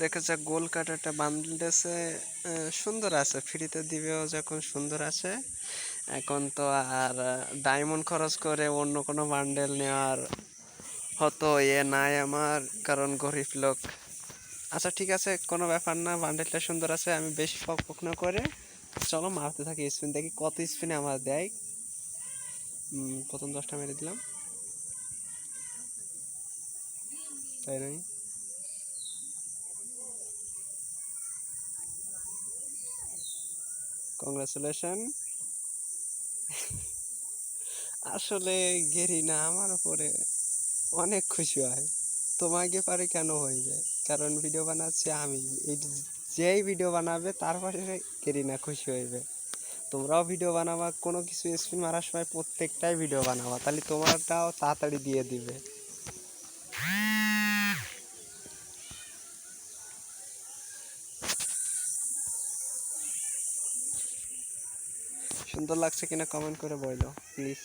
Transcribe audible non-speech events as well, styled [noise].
দেখা যাক গোল কাটাটা বান্ডেলসে সুন্দর আছে। ফ্রিতে দিবেও যখন সুন্দর আছে। এখন তো আর ডায়মন্ড খরচ করে অন্য কোনো বান্ডেল নেওয়ার হতো এ নাই আমার, কারণ গরিব লোক। আচ্ছা ঠিক আছে, কোনো ব্যাপার না বান্ডেলটা সুন্দর আছে, আমি বেশি ফক ফক না করে। চলো, মারতে থাকি স্পিন দেখি কত স্পিনে আমার দেয়। প্রথম দশটা মেরে দিলাম। তাই নয় কংগ্রাচুলেশন [laughs] আসলে গেরি না আমার উপরে অনেক খুশি হয়। তোমাকে পারে কেন হয়ে যায়? কারণ ভিডিও বানাচ্ছি আমি। এই যেই ভিডিও বানাবে, তার পাশে গেরি না খুশি হইবে। তোমরাও ভিডিও বানাবা, কোনো কিছু স্পিন মারার সময় প্রত্যেকটাই ভিডিও বানাবা। তাহলে তোমারটাও তাড়াতাড়ি দিয়ে দিবে। সুন্দর লাগছে কিনা কমেন্ট করে বলো প্লিজ